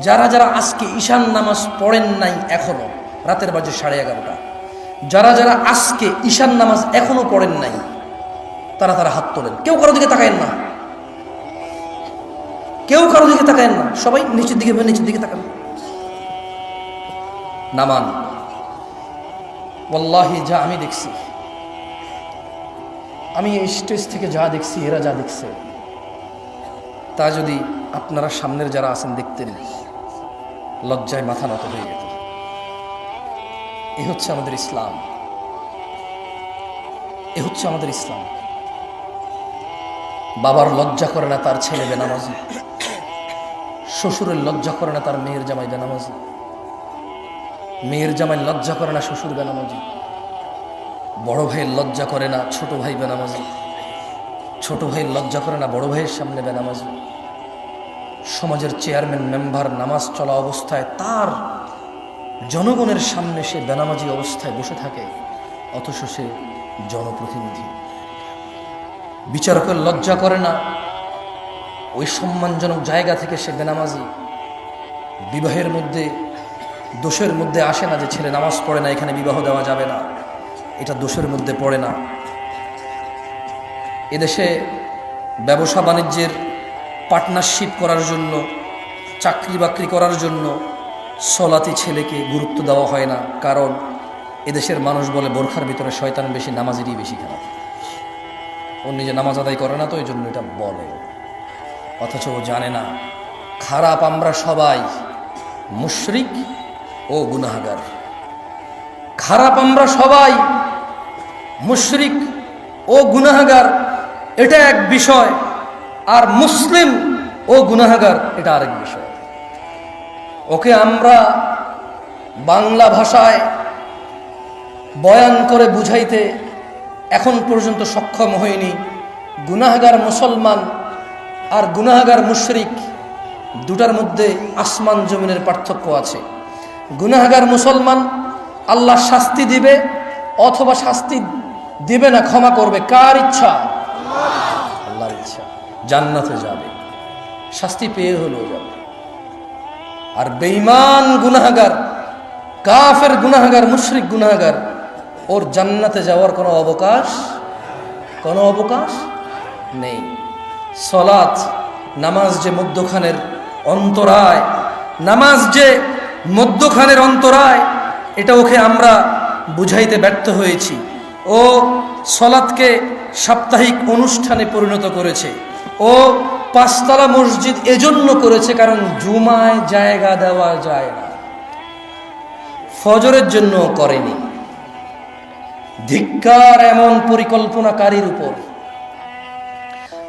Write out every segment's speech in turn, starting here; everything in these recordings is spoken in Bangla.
যারা যারা আজকে ঈশান নামাজ পড়েন নাই এখনও, রাতের বাজে সাড়ে এগারোটা, যারা যারা আজকে ঈশান নামাজ এখনও পড়েন নাই, তারা তারা হাত তোলেন। কেউ কারও দিকে তাকায়েন না। কেউ কারও দিকে তাকায়েন না। সবাই নিচের দিকে নিচের দিকে তাকান। নামান। ওয়াল্লাহি, যা আমি দেখছি। আমি এই স্টেজ থেকে যা দেখছি, এরা যা দেখছে, তা যদি আপনারা সামনের যারা আছেন দেখতেন। লজ্জায় মাথা নত হয়ে যেত। এ হচ্ছে আমাদের ইসলাম। এ হচ্ছে আমাদের ইসলাম। বাবার লজ্জা করে না তার ছেলে বেনামাজি। শ্বশুরের লজ্জা করে না তার মেয়ের জামাই বেনামাজি। মেয়ের জামাই লজ্জা করে না শ্বশুর বেনামাজি। বড় ভাইয়ের লজ্জা করে না ছোট ভাই বেনামাজি। ছোট ভাইয়ের লজ্জা করে না বড় ভাইয়ের সামনে বেনামাজি। সমাজের চেয়ারম্যান, মেম্বার, নামাজ চলা অবস্থায় তার জনগণের সামনে সে বেনামাজি অবস্থায় বসে থাকে, অথচ সে জনপ্রতিনিধি। বিচারকের লজ্জা করে না, ওই সম্মানজনক জায়গা থেকে সে বেনামাজি। বিবাহের মধ্যে, দোষের মধ্যে আসে না যে ছেলে নামাজ পড়ে না, এখানে বিবাহ দেওয়া যাবে না। এটা দোষের মধ্যে পড়ে না। এদেশে ব্যবসা বাণিজ্যের পার্টনারশিপ করার জন্য, চাকরি বাকরি করার জন্য সলাতি ছেলেকে গুরুত্ব দেওয়া হয় না। কারণ এদেশের মানুষ বলে, বোরখার ভিতরে শয়তান বেশি, নামাজেরই বেশি খারাপ। ও নিজে নামাজ আদায় করে না তো, এই জন্য এটা বলে। অথচ ও জানে না, খারাপ আমরা সবাই মুশরিক ও গুনাহাগার। খারাপ আমরা সবাই মুশরিক ও গুনাহাগার, এটা এক বিষয়। আর মুসলিম ও গুনাহাগার, এটা আরেক বিষয়। ওকে আমরা বাংলা ভাষায় বয়ান করে বুঝাইতে এখন পর্যন্ত সক্ষম হয়নি গুনাহাগার মুসলমান আর গুনাহাগার মুশরিক দুটার মধ্যে আসমান জমিনের পার্থক্য আছে। গুনাহাগার মুসলমান আল্লাহ শাস্তি দিবে অথবা শাস্তি দিবে না, ক্ষমা করবে। কার ইচ্ছা? আল্লাহর ইচ্ছা। জান্নাতে যাবে। শাস্তি পেয়ে হলেও যাবে। আর বেঈমান গুনাহাগার, কাফের গুনাহাগার, মুশরিক গুনাহাগার, ওর জান্নাতে যাওয়ার কোনো অবকাশ কোনো অবকাশ নেই। সলাৎ, নামাজ যে মধ্যখানের অন্তরায়, নামাজ যে মধ্যখানের অন্তরায়, এটা ওকে আমরা বুঝাইতে ব্যর্থ হয়েছি। ও সলাৎকে সাপ্তাহিক অনুষ্ঠানে পরিণত করেছে। ও পাঁচতলা মসজিদ এজন্য করেছে কারণ জুমায় জায়গা দেওয়া যায় না। ফজরের জন্য করেনি। ধিক্কার এমন পরিকল্পনাকারীর উপর।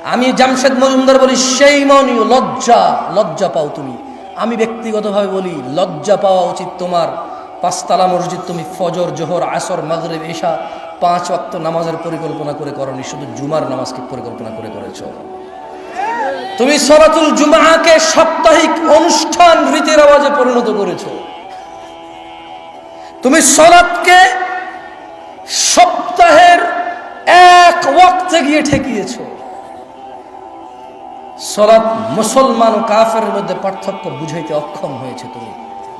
আমি জামশেদ মজুমদার বলি, সেই মনীয় লজ্জা লজ্জা পাও তুমি। আমি ব্যক্তিগতভাবে বলি, লজ্জা পাওয়া উচিত তোমার। পাঁচতলা মসজিদ তুমি ফজর, জোহর, আসর, মাগরেব, এশা, পাঁচ ওয়াক্ত নামাজের পরিকল্পনা করে করনি, শুধু জুমার নামাজকে পরিকল্পনা করে করেছ। তুমি সরাতুল জুমাকে সাপ্তাহিক অনুষ্ঠান রীতির আওয়াজে পরিণত করেছ। তুমি সলাৎকে সপ্তাহের এক ওয়াক্তে গিয়ে ঠেকিয়েছো। সলাৎ মুসলমান ও কাফের মধ্যে পার্থক্য বুঝাইতে অক্ষম হয়েছে তুমি।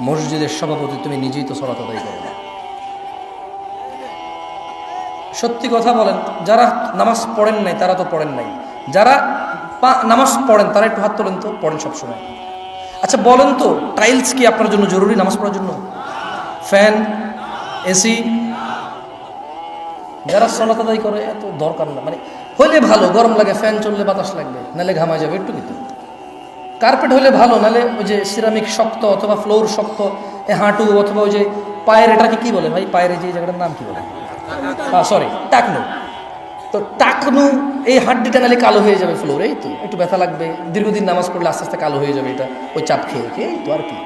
মসজিদের সভাপতি তুমি নিজেই তো সলাৎ আদায় করো না। সত্যি কথা বলেন, যারা নামাজ পড়েন নাই, তারা তো পড়েন নাই। যারা নামাজ পড়েন, তারা একটু হাত তোলেন তো, পড়েন সবসময়। আচ্ছা বলেন তো টাইলস কি আপনার জন্য জরুরি নামাজ পড়ার জন্য? ফ্যান এসি যারা সলাত করে, এত দরকার না। মানে হলে ভালো, গরম লাগে ফ্যান চললে বাতাস লাগবে, নালে ঘামা যাবে, একটু কিন্তু কার্পেট হলে ভালো, নালে ওই যে সিরামিক শক্ত অথবা ফ্লোর শক্ত, এ হাঁটু অথবা ওই যে পায়ের, এটাকে কি বলে ভাই? পায়ের যে জায়গাটার নাম কি বলে? সরি টাকনু তো টাকনু এই হাড্ডিটা নালে কালো হয়ে যাবে ফ্লোর এই তো। একটু ব্যথা লাগবে। দীর্ঘদিন নামাজ পড়লে আস্তে আস্তে কালো হয়ে যাবে এটা, ওই চাপ খেয়ে খেয়ে তো আর কি।